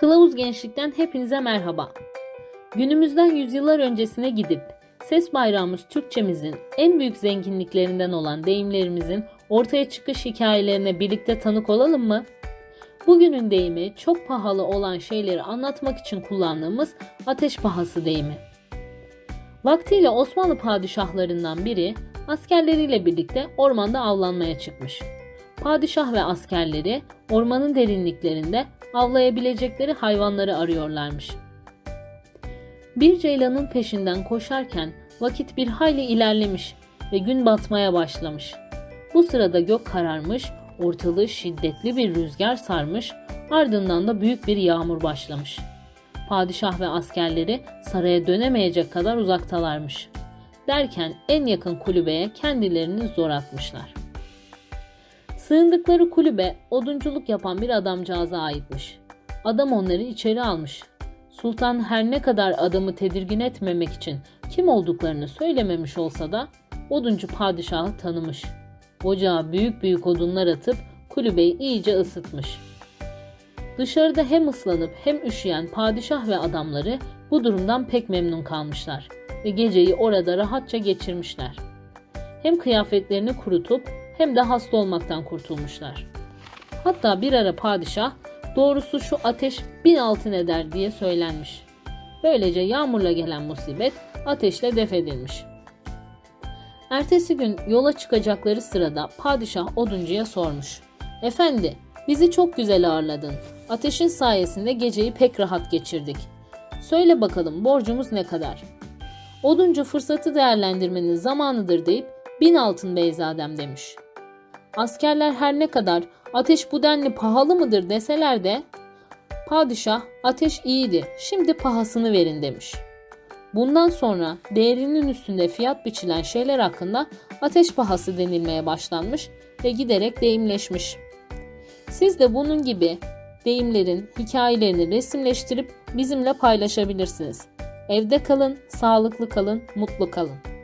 Kılavuz Gençlik'ten hepinize merhaba. Günümüzden yüzyıllar öncesine gidip ses bayrağımız Türkçemizin en büyük zenginliklerinden olan deyimlerimizin ortaya çıkış hikayelerine birlikte tanık olalım mı? Bugünün deyimi çok pahalı olan şeyleri anlatmak için kullandığımız ateş pahası deyimi. Vaktiyle Osmanlı padişahlarından biri askerleriyle birlikte ormanda avlanmaya çıkmış. Padişah ve askerleri ormanın derinliklerinde avlayabilecekleri hayvanları arıyorlarmış. Bir ceylanın peşinden koşarken vakit bir hayli ilerlemiş ve gün batmaya başlamış. Bu sırada gök kararmış, ortalığı şiddetli bir rüzgar sarmış, ardından da büyük bir yağmur başlamış. Padişah ve askerleri saraya dönemeyecek kadar uzaktalarmış. Derken en yakın kulübeye kendilerini zor atmışlar. Sığındıkları kulübe odunculuk yapan bir adamcağıza aitmiş. Adam onları içeri almış. Sultan her ne kadar adamı tedirgin etmemek için kim olduklarını söylememiş olsa da oduncu padişahı tanımış. Ocağa büyük büyük odunlar atıp kulübeyi iyice ısıtmış. Dışarıda hem ıslanıp hem üşüyen padişah ve adamları bu durumdan pek memnun kalmışlar ve geceyi orada rahatça geçirmişler. Hem kıyafetlerini kurutup hem de hasta olmaktan kurtulmuşlar. Hatta bir ara padişah doğrusu şu ateş bin altın eder diye söylenmiş. Böylece yağmurla gelen musibet ateşle def edilmiş. Ertesi gün yola çıkacakları sırada padişah oduncuya sormuş. Efendi bizi çok güzel ağırladın. Ateşin sayesinde geceyi pek rahat geçirdik. Söyle bakalım borcumuz ne kadar? Oduncu fırsatı değerlendirmenin zamanıdır deyip bin altın beyzadem demiş. Askerler her ne kadar ateş bu denli pahalı mıdır deseler de padişah ateş iyiydi şimdi pahasını verin demiş. Bundan sonra değerinin üstünde fiyat biçilen şeyler hakkında ateş pahası denilmeye başlanmış ve giderek deyimleşmiş. Siz de bunun gibi deyimlerin hikayelerini resimleştirip bizimle paylaşabilirsiniz. Evde kalın, sağlıklı kalın, mutlu kalın.